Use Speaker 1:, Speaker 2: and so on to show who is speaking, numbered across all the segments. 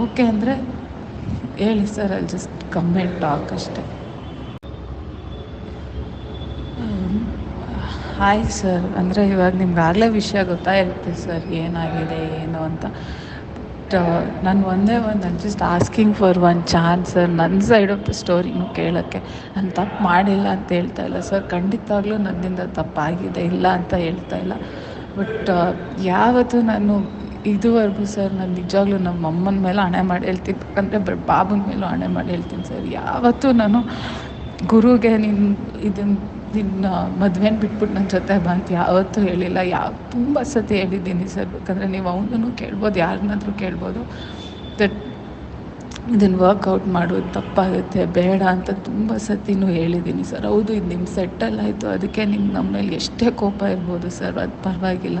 Speaker 1: Okay ಅಂದರೆ ಹೇಳಿ sir ಅಲ್ಲಿ ಜಸ್ಟ್ ಕಮೆಂಟ್ ಟಾಕ್ ಅಷ್ಟೇ. ಹಾಯ್ ಸರ್ ಅಂದರೆ ಇವಾಗ ನಿಮ್ಗಾಗಲೇ ವಿಷಯ ಗೊತ್ತಾಗಿರುತ್ತೆ ಸರ್ ಏನಾಗಿದೆ, ಏನು ಅಂತ. ಬಟ್ ನಾನು ಒಂದೇ ಒಂದು ನಾನು just asking for one chance sir ನನ್ನ ಸೈಡ್ ಆಫ್ ದ ಸ್ಟೋರಿನೂ ಕೇಳೋಕ್ಕೆ. ನಾನು ತಪ್ಪು ಮಾಡಿಲ್ಲ ಅಂತ ಹೇಳ್ತಾ ಇಲ್ಲ ಸರ್ ಖಂಡಿತವಾಗ್ಲೂ ನನ್ನಿಂದ ತಪ್ಪಾಗಿದೆ ಇಲ್ಲ ಅಂತ ಹೇಳ್ತಾ ಇಲ್ಲ. ಬಟ್ ಯಾವತ್ತೂ ನಾನು ಇದುವರೆಗೂ ಸರ್, ನಾನು ನಿಜವಾಗ್ಲೂ ನಮ್ಮ ಅಮ್ಮನ ಮೇಲೆ ಹಣೆ ಮಾಡಿ ಹೇಳ್ತೀನಿ. ಯಾಕಂದರೆ ಬಾಬುನ ಮೇಲೂ ಹಣೆ ಮಾಡಿ ಹೇಳ್ತೀನಿ ಸರ್. ಯಾವತ್ತೂ ನಾನು ಗುರುಗೆ ನಿನ್ನ ಇದನ್ನ ನಿನ್ನ ಮದುವೆನ ಬಿಟ್ಬಿಟ್ಟು ನನ್ನ ಜೊತೆ ಬಾ ಅಂತ ಯಾವತ್ತೂ ಹೇಳಿಲ್ಲ. ಯಾವ ತುಂಬ ಸತಿ ಹೇಳಿದ್ದೀನಿ ಸರ್. ಬೇಕಂದರೆ ನೀವು ಅವನೂ ಕೇಳ್ಬೋದು, ಯಾರನ್ನಾದರೂ ಕೇಳ್ಬೋದು. ದಟ್ ಇದನ್ನು ವರ್ಕೌಟ್ ಮಾಡೋದು ತಪ್ಪಾಗುತ್ತೆ, ಬೇಡ ಅಂತ ತುಂಬ ಸತಿನೂ ಹೇಳಿದ್ದೀನಿ ಸರ್. ಹೌದು, ಇದು ನಿಮ್ಮ ಸೆಟ್ಟಲ್ ಆಯಿತು. ಅದಕ್ಕೆ ನಿಮ್ಗೆ ನಮ್ಮ ಮೇಲೆ ಎಷ್ಟೇ ಕೋಪ ಇರ್ಬೋದು ಸರ್. ಅದು ಪರವಾಗಿಲ್ಲ.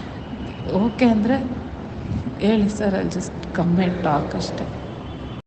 Speaker 1: ಓಕೆ ಅಂದರೆ ಹೇಳಿ ಸರ್ ಅಲ್ಲಿ ಜಸ್ಟ್ ಕಮೆಂಟ್ ಟಾಕ್ ಅಷ್ಟೇ.